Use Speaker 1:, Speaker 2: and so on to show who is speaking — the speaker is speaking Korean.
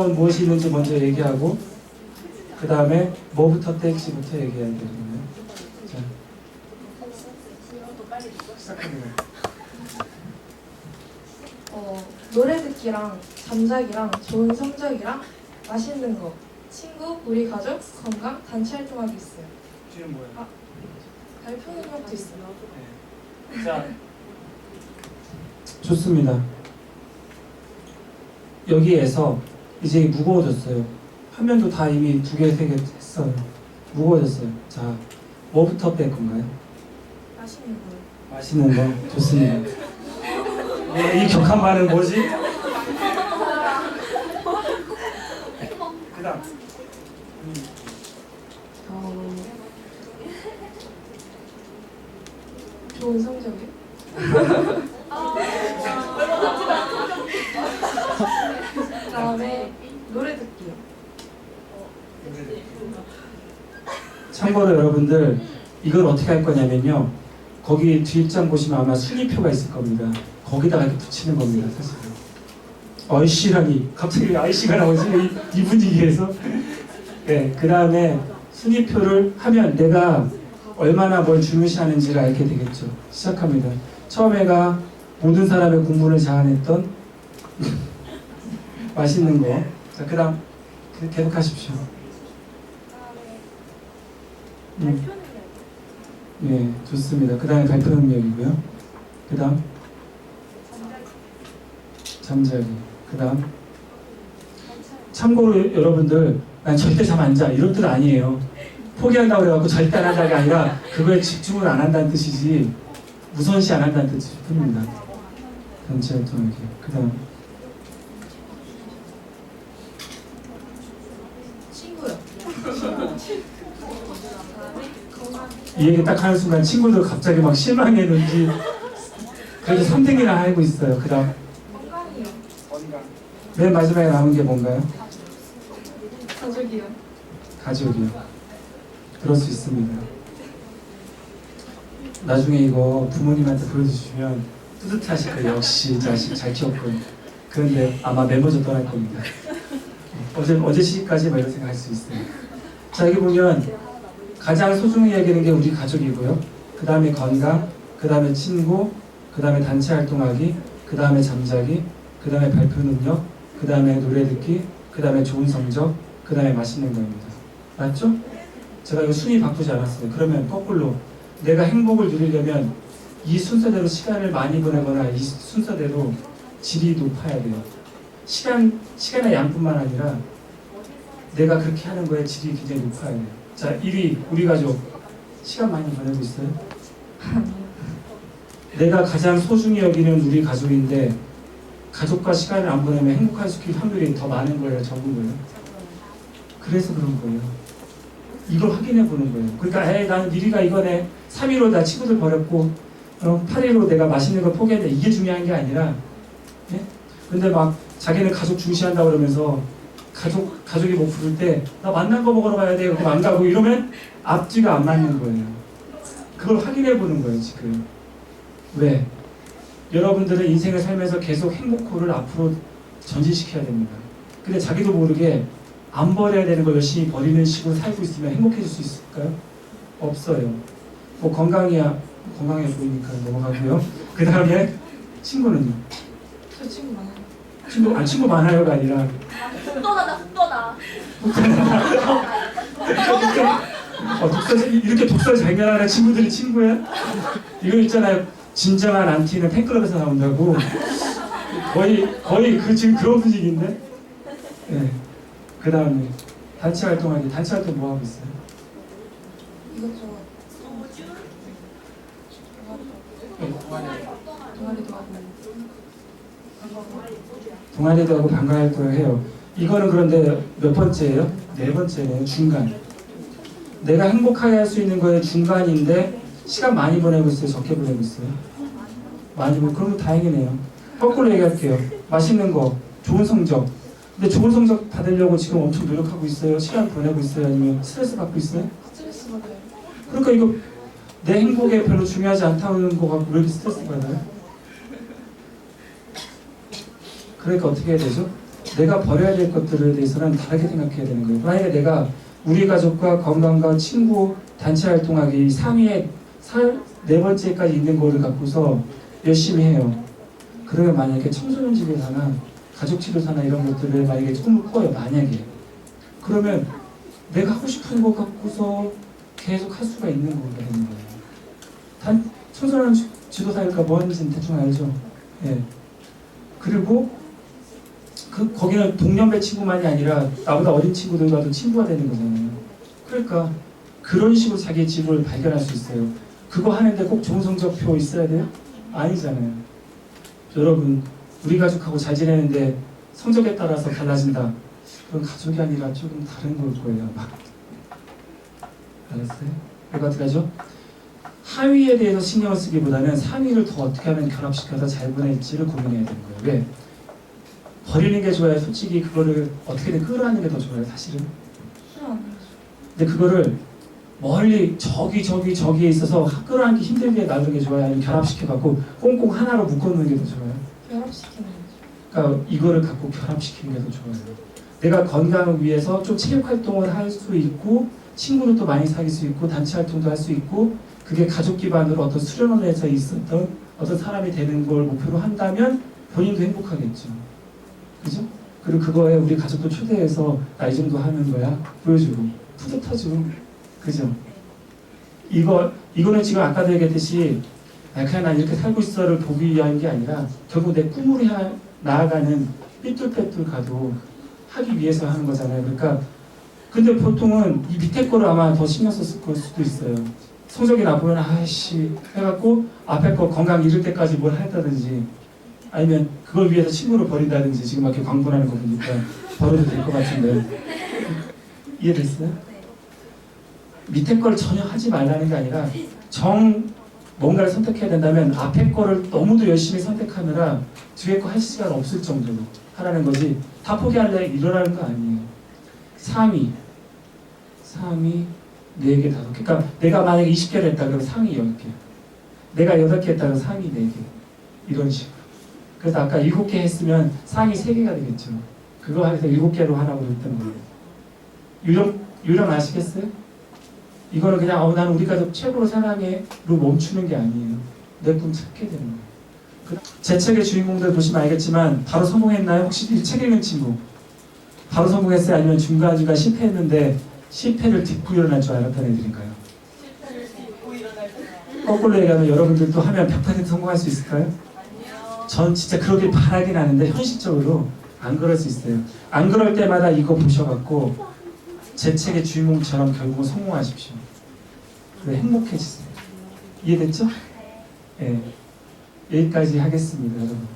Speaker 1: 보면 무엇이 있는지 먼저 얘기하고 그 다음에 뭐부터 떼지부터 얘기해야 되거든요. 자, 시작합니다.
Speaker 2: 어, 노래 듣기랑 잠자기랑 좋은 성적이랑 맛있는 거 친구, 우리 가족, 건강, 단체 활동하기 있어요
Speaker 1: 뒤는 뭐야?
Speaker 2: 발표 능력도 있어요
Speaker 1: 네. 자, 좋습니다. 여기에서 이제 무거워졌어요. 화면도 다 이미 두 개, 세 개 했어요. 무거워졌어요. 자, 뭐부터 뺄 건가요?
Speaker 2: 맛있는 거
Speaker 1: 맛있는 거 좋습니다. 네, 이 격한 말은 뭐지? 그 다음
Speaker 2: 어, 좋은 성적이 다음에 노래 듣기요
Speaker 1: 참고로 여러분들 이걸 어떻게 할 거냐면요. 거기 뒷장 보시면 아마 순위표가 있을 겁니다. 거기다가 이렇게 붙이는 겁니다, 사실. 얼씨라니 갑자기 아이씨가 나오지 이, 이 분위기에서. 네, 그 다음에 순위표를 하면 내가 얼마나 뭘 중요시하는지를 알게 되겠죠. 시작합니다. 처음에가 모든 사람의 공분을 자아냈던 맛있는 거. 자, 그 다음 그- 계속하십시오. 음. 네, 좋습니다. 그 다음에 발표 능력이고요. 그 다음 잠자기. 그 다음 참고로 여러분들 난 절대 잠 안 자. 이런 뜻 아니에요. 포기한다고 그래갖고 절대 안 한다가 아니라 그거에 집중을 안 한다는 뜻이지 무선시 안 한다는 뜻일 뿐입니다. 전체 활동하기. 그 다음
Speaker 2: 친구요
Speaker 1: 이 얘기 딱 하는 순간 친구들 갑자기 막 실망했는지 그래도 3등이나 하고 있어요. 그 다음
Speaker 2: 건강이요
Speaker 1: 맨 마지막에 남은 게 뭔가요?
Speaker 2: 가족이요
Speaker 1: 가족이요. 그럴 수 있습니다. 나중에 이거 부모님한테 보여주시면 뿌듯하실 거예요. 역시 자식 잘 키웠군. 그런데 아마 메모져 떠날 겁니다. 어제 어제 시기까지 막 이런 생각할 수 있어요. 자 여기 보면 가장 소중히 여기는 게 우리 가족이고요. 그 다음에 건강, 그 다음에 친구, 그 다음에 단체 활동하기, 그 다음에 잠자기, 그 다음에 발표 능력, 그 다음에 노래 듣기, 그 다음에 좋은 성적, 그 다음에 맛있는 거입니다. 맞죠? 제가 이거 순위 바꾸지 않았어요. 그러면 거꾸로 내가 행복을 누리려면 이 순서대로 시간을 많이 보내거나 이 순서대로 질이 높아야 돼요. 시간, 시간의 양뿐만 아니라 내가 그렇게 하는 거에 질이 굉장히 높아야 돼요. 자, 1위, 우리 가족. 시간 많이 보내고 있어요? 내가 가장 소중히 여기는 우리 가족인데 가족과 시간을 안 보내면 행복할 수 있는 확률이 더 많은 거예요, 적은 거예요? 그래서 그런 거예요. 이걸 확인해 보는 거예요. 그러니까 에이 나는 1위가 이거네. 3위로 나 친구들 버렸고 어, 8위로 내가 맛있는 걸 포기했네. 이게 중요한 게 아니라 예? 근데 막 자기는 가족 중시한다 그러면서 가족 가족이 뭐 부를 때나 만난 거 먹으러 가야 돼. 그럼 안 가고 이러면 앞뒤가 안 맞는 거예요. 그걸 확인해 보는 거예요, 지금. 왜? 여러분들은 인생을 살면서 계속 행복호를 앞으로 전진시켜야 됩니다. 근데 자기도 모르게 안 버려야 되는 걸 열심히 버리는 식으로 살고 있으면 행복해질 수 있을까요? 없어요. 뭐 건강이야 건강해 보이니까 넘어가고요. 그 다음에 친구는요.
Speaker 2: 저 친구 많아요
Speaker 1: 친구 아 친구 많아요가 아니라
Speaker 3: 독도나다 독도나
Speaker 1: 어, 독서 이렇게 독서 잘 변하는 친구들이 친구야? 이거 있잖아요. 진정한 안티는 팬클럽에서 나온다고. 거의 거의 그 지금 그런 분위기인데. 네. 그 다음에 단체 활동하기. 단체 활동 뭐 하고 있어요?
Speaker 2: 이것저것
Speaker 1: 네.
Speaker 2: 동아리도 하고
Speaker 1: 동아리도 하고 방과 활동을 해요. 이거는 그런데 몇 번째예요? 네 번째네요. 중간. 내가 행복하게 할 수 있는 거에 중간인데 시간 많이 보내고 있어요. 적게 보내고 있어요. 많이 보내고 그러면 다행이네요. 거꾸로 얘기할게요. 맛있는 거, 좋은 성적. 근데 좋은 성적 받으려고 지금 엄청 노력하고 있어요. 시간 보내고 있어요. 아니면 스트레스 받고 있어요?
Speaker 2: 스트레스 받아요
Speaker 1: 그러니까 이거 내 행복에 별로 중요하지 않다는 거 같고 왜 이렇게 스트레스 받아요? 그러니까 어떻게 해야 되죠? 내가 버려야 될 것들에 대해서는 다르게 생각해야 되는 거예요. 만약에 내가 우리 가족과 건강과 친구 단체 활동하기 3위에 네 번째까지 있는 거를 갖고서 열심히 해요. 그러면 만약에 청소년 집에 사나 가족 치료사나 이런 것들을 만약에 꿈을 꿔요. 만약에 그러면 내가 하고 싶은 것 갖고서 계속 할 수가 있는 거가 되는 거예요. 단 청소년 지- 지도사일까 뭔지는 대충 알죠. 예. 그리고 그 거기는 동년배 친구만이 아니라 나보다 어린 친구들과도 친구가 되는 거잖아요. 그러니까 그런 식으로 자기의 직업을 발견할 수 있어요. 그거 하는데 꼭 좋은 성적표 있어야 돼요? 아니잖아요. 여러분 우리 가족하고 잘 지내는데 성적에 따라서 달라진다. 그건 가족이 아니라 조금 다른 걸 거예요. 아마. 알았어요? 이거 어떻게 하죠? 하위에 대해서 신경을 쓰기보다는 상위를 더 어떻게 하면 결합시켜서 잘 보낼지를 고민해야 되는 거예요. 왜? 버리는 게 좋아요. 솔직히 그거를 어떻게든 끌어안는 게 더 좋아요. 사실은. 근데 그거를 멀리 저기 저기 저기에 있어서 끌어안기 힘들게 놔두는 게 좋아요. 아니면 결합시켜갖고 꽁꽁 하나로 묶어놓는 게 더 좋아요.
Speaker 2: 결합시키는 거죠.
Speaker 1: 그러니까 이거를 갖고 결합시키는 게 더 좋아요. 내가 건강을 위해서 좀 체육 활동을 할 수 있고 친구를 또 많이 사귈 수 있고 단체 활동도 할 수 있고 그게 가족 기반으로 어떤 수련원에서 있었던 어떤 사람이 되는 걸 목표로 한다면 본인도 행복하겠죠. 그죠? 그리고 그거에 우리 가족도 초대해서 나이 정도 하는 거야 보여주고 뿌듯하죠. 그죠? 이거 이거는 지금 아까도 얘기했듯이 아, 그냥 난 이렇게 살고 있어를 보기 위한 게 아니라 결국 내 꿈으로 향 나아가는 삐뚤빼뚤 가도 하기 위해서 하는 거잖아요. 그러니까 근데 보통은 이 밑에 거를 아마 더 신경 썼을 걸 수도 있어요. 성적이 나쁘면 아이씨 해갖고 앞에 거 건강 잃을 때까지 뭘 했다든지 아니면 그걸 위해서 친구를 버린다든지 지금 막 이렇게 광분하는 거 보니까 버려도 될 것 같은데. 이해됐어요? 밑에 걸 전혀 하지 말라는 게 아니라 정 뭔가를 선택해야 된다면 앞에 거를 너무도 열심히 선택하느라 뒤에 거 할 시간 없을 정도로 하라는 거지 다 포기할래 이러라는 거 아니에요. 3위. 3위 4개 5개. 그러니까 내가 만약에 20개를 했다 그러면 상위 10개. 내가 8개 했다 그러면 상위 4개. 이런 식으로 그래서 아까 7개 했으면 상위 3개가 되겠죠 그거 해서 7개로 하라고 그랬던 거예요 유령, 유령 아시겠어요? 이거는 그냥 어, 나는 우리 가족 최고로 사랑해로 멈추는 게 아니에요. 내 꿈 찾게 되는 거예요. 그- 제 책의 주인공들 보시면 알겠지만 바로 성공했나요? 혹시 이 책 읽는 친구 바로 성공했어요? 아니면 중간 중간 실패했는데 실패를 딛고 일어날 줄 알았던 애들인가요?
Speaker 3: 실패를 딛고 일어날 때
Speaker 1: 거꾸로 얘기하면 여러분들도 하면 100% 성공할 수
Speaker 3: 있을까요?
Speaker 1: 전 진짜 그러길 바라긴 하는데 현실적으로 안 그럴 수 있어요. 안 그럴 때마다 이거 보셔갖고 제 책의 주인공처럼 결국은 성공하십시오. 그래 행복해지세요. 이해됐죠? 예. 여기까지 하겠습니다, 여러분.